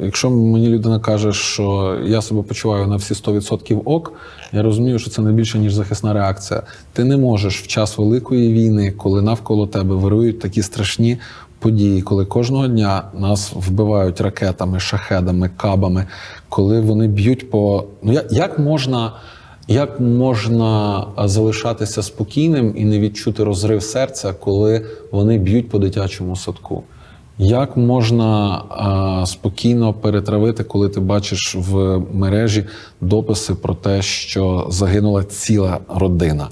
Якщо мені людина каже, що я себе почуваю на всі 100% ок, я розумію, що це не більше ніж захисна реакція. Ти не можеш в час великої війни, коли навколо тебе вирують такі страшні події, коли кожного дня нас вбивають ракетами, шахедами, кабами, коли вони б'ють по ну як, можна. Як можна залишатися спокійним і не відчути розрив серця, коли вони б'ють по дитячому садку? Як можна а, спокійно перетравити, коли ти бачиш в мережі дописи про те, що загинула ціла родина,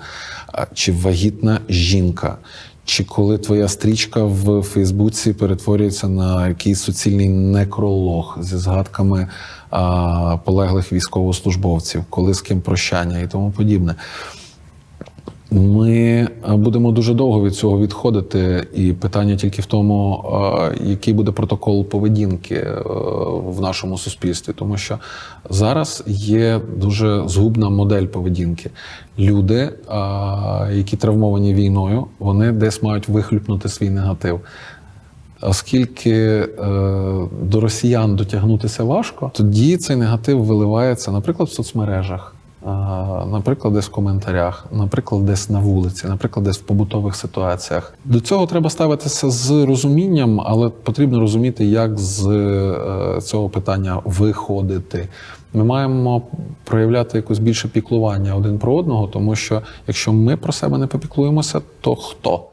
А, чи вагітна жінка, чи коли твоя стрічка в Фейсбуці перетворюється на якийсь суцільний некролог зі згадками а, полеглих військовослужбовців, коли з ким прощання і тому подібне. Ми е, будемо дуже довго від цього відходити, і питання тільки в тому, е, який буде протокол поведінки е, в нашому суспільстві, тому що зараз є дуже згубна модель поведінки. Люди, які травмовані війною, вони десь мають вихлюпнути свій негатив. Оскільки до росіян дотягнутися важко, тоді цей негатив виливається, наприклад, в соцмережах, наприклад, десь в коментарях, наприклад, десь на вулиці, наприклад, десь в побутових ситуаціях. До цього треба ставитися з розумінням, але потрібно розуміти, як з е, цього питання виходити. Ми маємо проявляти якось більше піклування один про одного, тому що якщо ми про себе не попіклуємося, то хто?